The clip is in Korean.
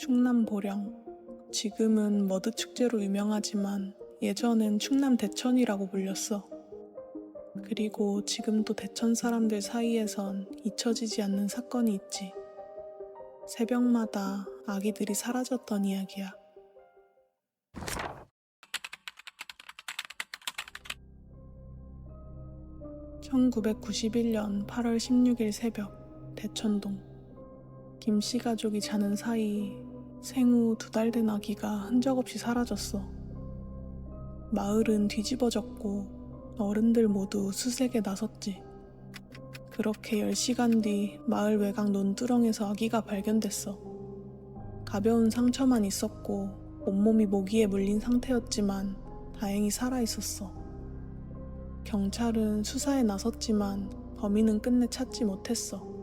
충남 보령. 지금은 머드 축제로 유명하지만 예전엔 충남 대천이라고 불렸어. 그리고 지금도 대천 사람들 사이에선 잊혀지지 않는 사건이 있지. 새벽마다 아기들이 사라졌던 이야기야. (1991년 8월 16일) 새벽 대천동 김 씨 가족이 자는 사이 생후 두 달 된 아기가 흔적 없이 사라졌어. 마을은 뒤집어졌고 어른들 모두 수색에 나섰지. 그렇게 10시간 뒤 마을 외곽 논두렁에서 아기가 발견됐어. 가벼운 상처만 있었고 온몸이 모기에 물린 상태였지만 다행히 살아있었어. 경찰은 수사에 나섰지만 범인은 끝내 찾지 못했어.